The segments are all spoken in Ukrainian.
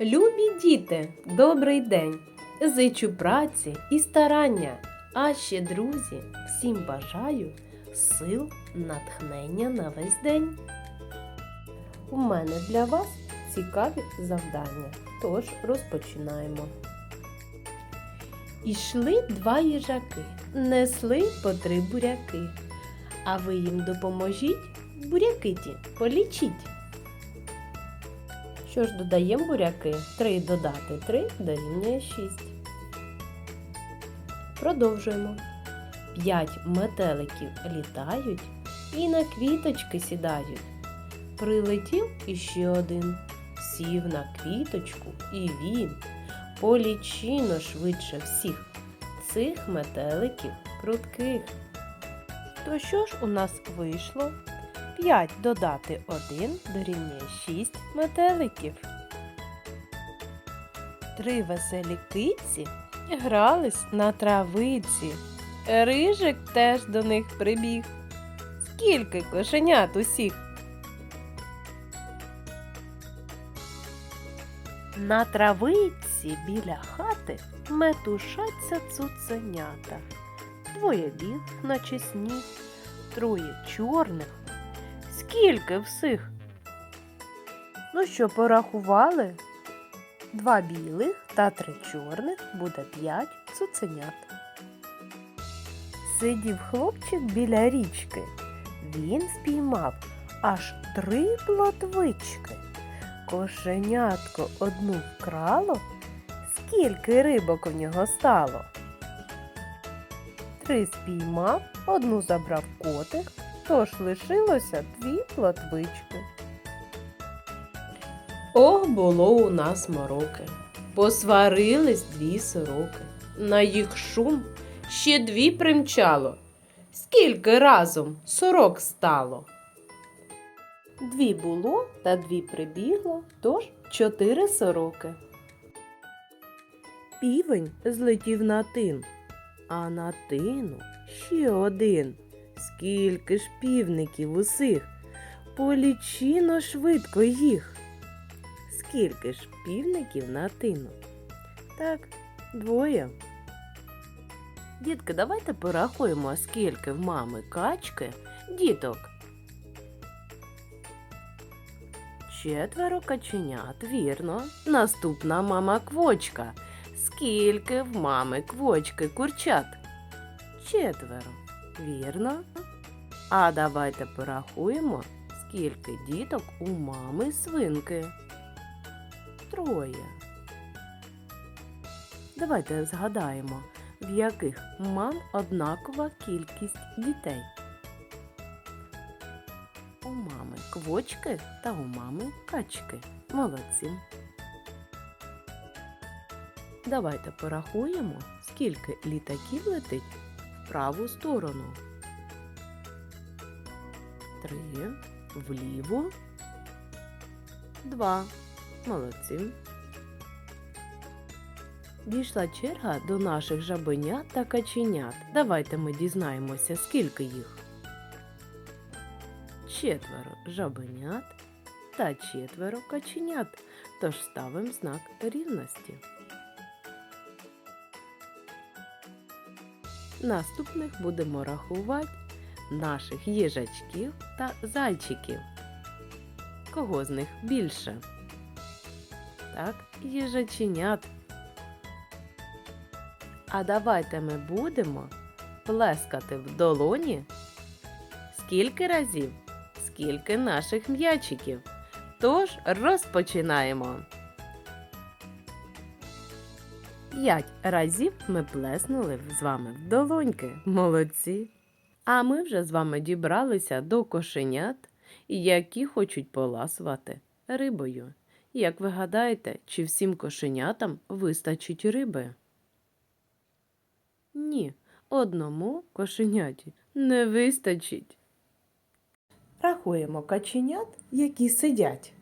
Любі діти, добрий день! Зичу праці і старання, а ще друзі, всім бажаю сил, натхнення на весь день. У мене для вас цікаві завдання, тож розпочинаємо. Ішли два їжаки, несли по три буряки. А ви їм допоможіть, буряки ті полічіть. Що ж додаємо буряки? 3 додати 3 дорівнює 6. Продовжуємо. 5 метеликів літають і на квіточки сідають. Прилетів іще один, сів на квіточку і він. Полічіно швидше всіх цих метеликів прутких. То що ж у нас вийшло? 5 додати 1 дорівнює 6 метеликів. Три веселі киці грались на травиці. Рижик теж до них прибіг. Скільки кошенят усіх? На травиці біля хати метушаться цуценята. Двоє білих, наче сніг, троє чорних. Скільки всіх? Ну що, порахували? Два білих та три чорних буде п'ять цуценят. Сидів хлопчик біля річки. Він спіймав аж три плотвички. Кошенятко одну вкрало. Скільки рибок у нього стало? Три спіймав, одну забрав котик, тож лишилося дві плотвички. Ох, було у нас мороки. Посварились дві сороки. На їх шум ще дві примчало. Скільки разом сорок стало? Дві було та дві прибігло, тож чотири сороки. Півень злетів на тин, а на тину ще один. Скільки ж півників усіх, полічіно швидко їх. Скільки ж півників на тину? Так, двоє. Дітки, давайте порахуємо, скільки в мами качки діток. Четверо каченят, вірно. Наступна мама квочка. Скільки в мами квочки курчат? Четверо. Вірно. А давайте порахуємо, скільки діток у мами свинки. Троє. Давайте згадаємо, в яких мам однакова кількість дітей. У мами квочки та у мами качки. Молодці. Давайте порахуємо, скільки літаків летить праву сторону. Три. Вліву. Два. Молодці. Дійшла черга до наших жабенят та каченят. Давайте ми дізнаємося, скільки їх. Четверо жабенят та четверо каченят. Тож ставимо знак рівності. Наступних будемо рахувати наших їжачків та зайчиків. Кого з них більше? Так, їжаченят. А давайте ми будемо плескати в долоні. Скільки разів? Скільки наших м'ячиків? Тож розпочинаємо. П'ять разів ми плеснули з вами в долоньки. Молодці. А ми вже з вами дібралися до кошенят, які хочуть поласувати рибою. Як ви гадаєте, чи всім кошенятам вистачить риби? Ні, одному кошеняті не вистачить. Рахуємо каченят, які сидять.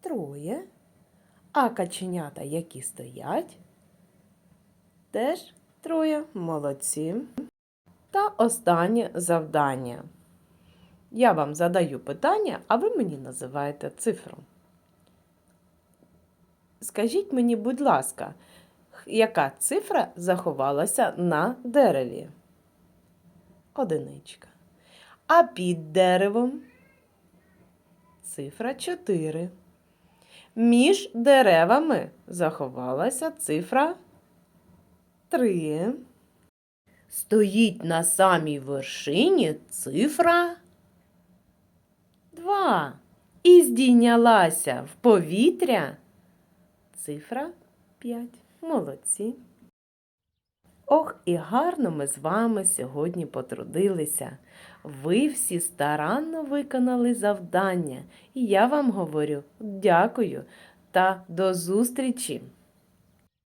Троє. А каченята, які стоять, теж троє молодці. Та останнє завдання. Я вам задаю питання, а ви мені називаєте цифру. скажіть мені, будь ласка, яка цифра заховалася на дереві? Одиничка. А під деревом цифра 4. Між деревами заховалася цифра 3. Стоїть на самій вершині цифра 2. І здійнялася в повітря цифра 5. Молодці. Ох, і гарно ми з вами сьогодні потрудилися. Ви всі старанно виконали завдання, і я вам говорю дякую та до зустрічі!